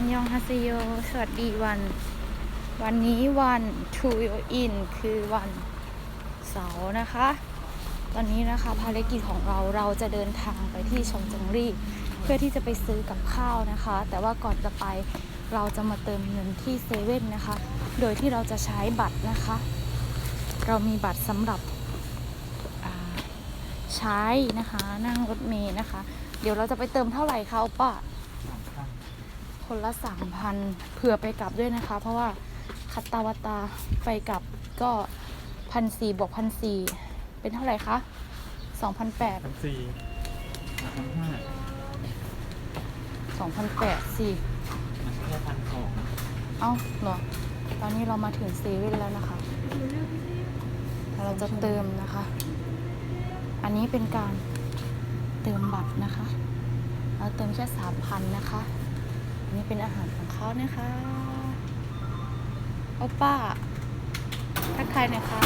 อันยองฮาซิโย สวัสดีวัน วันนี้วันทูโยอินคือวันเสาร์นะคะ ตอนนี้นะคะภารกิจของเราเราจะเดินทางไปที่ชงจังรีเพื่อที่จะไปซื้อกับข้าวนะคะ แต่ว่าก่อนจะไปเราจะมาเติมเงินที่เซเว่นนะคะ โดยที่เราจะใช้บัตรนะคะ เรามีบัตรสำหรับใช้นะคะนั่งรถเมล์นะคะ เดี๋ยวเราจะไปเติมเท่าไหร่คะโอป้า คนละสามพันเผื่อไปกลับด้วยนะคะ เพราะว่าคัตตาวตาไปกลับก็พันสี่บวกพันสี่เป็นเท่าไหร่คะสองพันแปดพันสี่พันห้าสองพันแปดสี่มันแค่พันสองเอ้าเหรอ ตอนนี้เรามาถึงเซเว่นแล้วนะคะ เราจะเติมนะคะ อันนี้เป็นการเติมบัตรนะคะ เราเติมแค่สามพันนะคะ เป็นอาหารของเขานะคะโอป้าทักทายหน่ยค่ะ